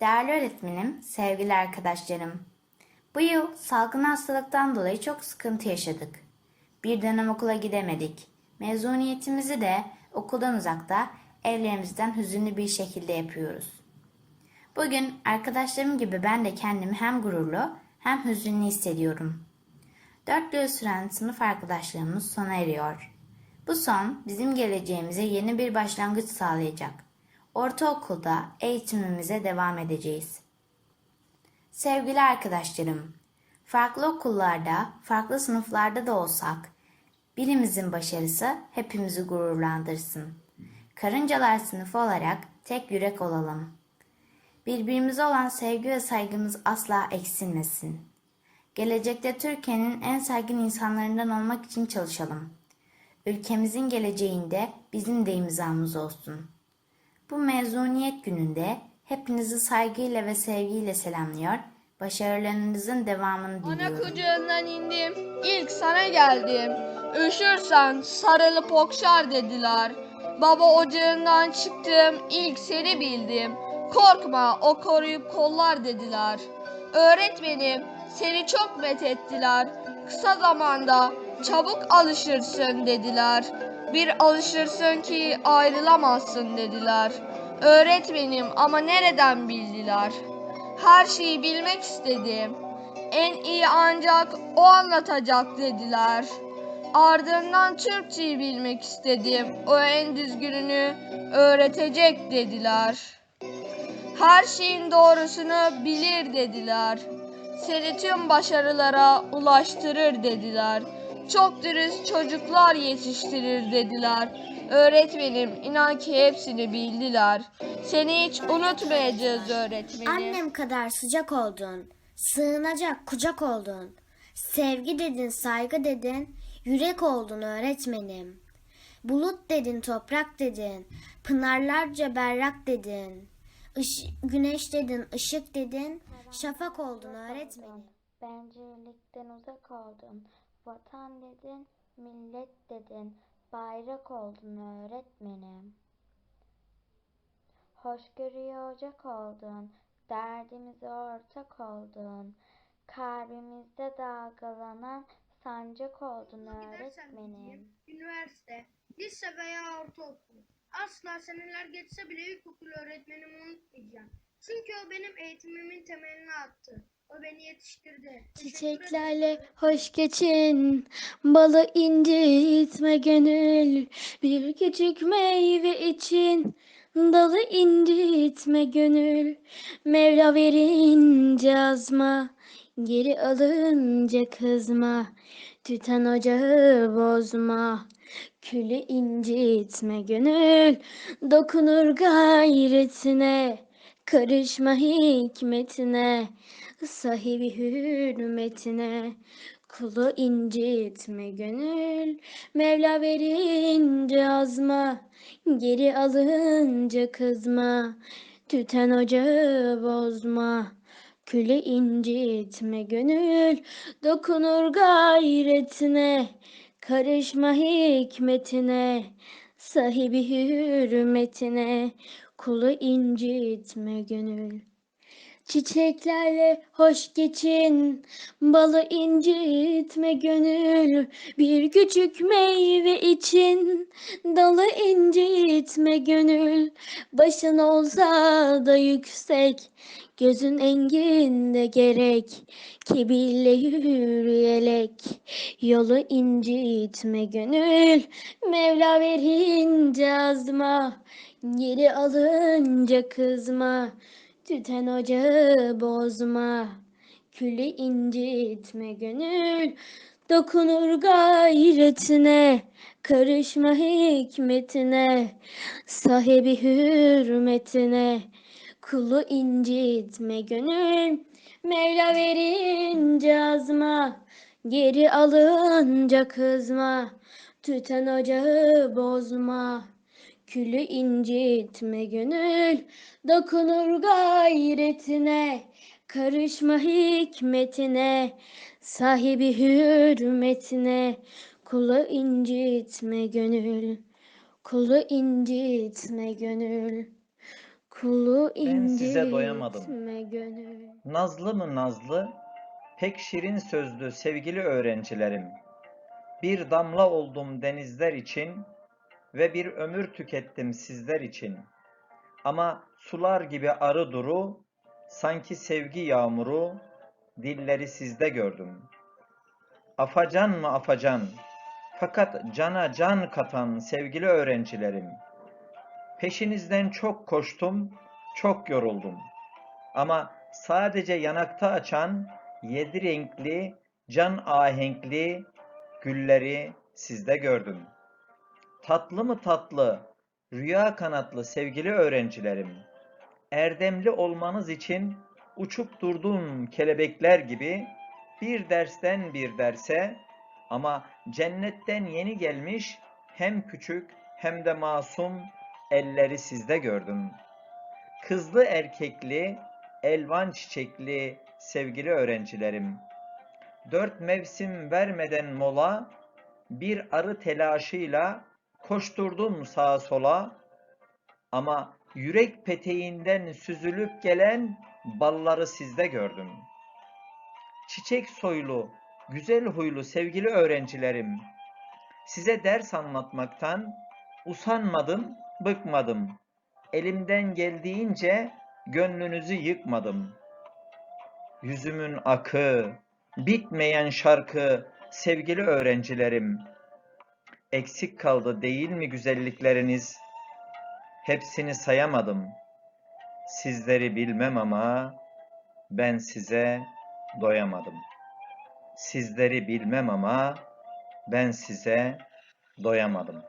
Değerli öğretmenim, sevgili arkadaşlarım. Bu yıl salgın hastalıktan dolayı çok sıkıntı yaşadık. Bir dönem okula gidemedik. Mezuniyetimizi de okuldan uzakta, evlerimizden hüzünlü bir şekilde yapıyoruz. Bugün arkadaşlarım gibi ben de kendimi hem gururlu hem hüzünlü hissediyorum. Dört yıl süren sınıf arkadaşlığımız sona eriyor. Bu son bizim geleceğimize yeni bir başlangıç sağlayacak. Ortaokulda eğitimimize devam edeceğiz. Sevgili arkadaşlarım, farklı okullarda, farklı sınıflarda da olsak, birimizin başarısı hepimizi gururlandırsın. Karıncalar sınıfı olarak tek yürek olalım. Birbirimize olan sevgi ve saygımız asla eksilmesin. Gelecekte Türkiye'nin en saygın insanlarından olmak için çalışalım. Ülkemizin geleceğinde bizim de imzamız olsun. Bu mezuniyet gününde hepinizi saygıyla ve sevgiyle selamlıyor, başarılarınızın devamını Ana diliyorum. kucağından indim, ilk sana geldim. Üşürsen sarılıp okşar dediler. Baba ocağından çıktım, ilk seni bildim. Korkma, o koruyup kollar dediler. Öğretmenim, seni çok methettiler. Kısa zamanda çabuk alışırsın dediler. Bir alışırsın ki ayrılamazsın dediler. Öğretmenim ama nereden bildiler? Her şeyi bilmek istedim. En iyi ancak o anlatacak dediler. Ardından Türkçeyi bilmek istedim. O en düzgününü öğretecek dediler. Her şeyin doğrusunu bilir dediler. Seni tüm başarılara ulaştırır dediler. Çok dürüst çocuklar yetiştirir dediler. Öğretmenim inan ki hepsini bildiler. Seni hiç unutmayacağız öğretmenim. Annem kadar sıcak oldun. Sığınacak kucak oldun. Sevgi dedin, saygı dedin. Yürek oldun öğretmenim. Bulut dedin, toprak dedin. Pınarlarca berrak dedin. Iş, güneş dedin, ışık dedin. Şafak oldun öğretmenim. Bencillikten uzak oldun. Vatan dedin, millet dedin. Bayrak oldun öğretmenim. Hoşgörüye ocak oldun. Derdimize ortak oldun. Kalbimizde dalgalanan sancak oldun öğretmenim. üniversite, lise veya ortaokul. Asla seneler geçse bile ilkokul öğretmenimi unutmayacağım. Çünkü o benim eğitimimin temelini attı. O beni yetiştirdi. Çiçeklerle hoş geçin, balı incitme gönül. Bir küçük meyve için dalı incitme gönül. Mevla verince azma, geri alınca kızma. Tüten ocağı bozma, külü incitme gönül. Dokunur gayretine, karışma hikmetine sahibi hürmetine kulu incitme gönül. Mevla verince azma geri alınca kızma. Tüten ocağı bozma külü incitme gönül. Dokunur gayretine karışma hikmetine. Sahibi hürmetine kulu incitme gönül Çiçeklerle hoş geçin, balı incitme gönül. Bir küçük meyve için dalı incitme gönül. Başın olsa da yüksek, gözün enginde gerek. Kibirle yürüyerek yolu incitme gönül. Mevla verince azma, geri alınca kızma. Tüten ocağı bozma, külü incitme gönül. Dokunur gayretine, karışma hikmetine, sahibi hürmetine, kulu incitme gönül. Mevla verince azma, geri alınca kızma, tüten ocağı bozma. Külü incitme gönül, dokunur gayretine, karışma hikmetine, sahibi hürmetine, kulu incitme gönül, kulu incitme gönül, Kulu Ben size doyamadım. incitme gönül. Nazlı mı nazlı, pek şirin sözlü sevgili öğrencilerim. Bir damla oldum denizler için ve bir ömür tükettim sizler için. Ama sular gibi arı duru, sanki sevgi yağmuru, dilleri sizde gördüm. Afacan mı afacan, fakat cana can katan sevgili öğrencilerim. Peşinizden çok koştum, çok yoruldum. Ama sadece yanakta açan yedi renkli, can ahenkli gülleri sizde gördüm. Tatlı mı tatlı, rüya kanatlı sevgili öğrencilerim. Erdemli olmanız için uçup durduğum kelebekler gibi bir dersten bir derse ama cennetten yeni gelmiş hem küçük hem de masum elleri sizde gördüm. Kızlı erkekli, elvan çiçekli sevgili öğrencilerim. Dört mevsim vermeden mola, bir arı telaşıyla koşturdum sağa sola. Ama yürek peteğinden süzülüp gelen balları sizde gördüm. Çiçek soylu, güzel huylu sevgili öğrencilerim. Size ders anlatmaktan usanmadım, bıkmadım. Elimden geldiğince gönlünüzü yıkmadım. Yüzümün akı, bitmeyen şarkı sevgili öğrencilerim. Eksik kaldı değil mi güzellikleriniz? Hepsini sayamadım. Sizleri bilmem ama ben size doyamadım. Sizleri bilmem ama ben size doyamadım.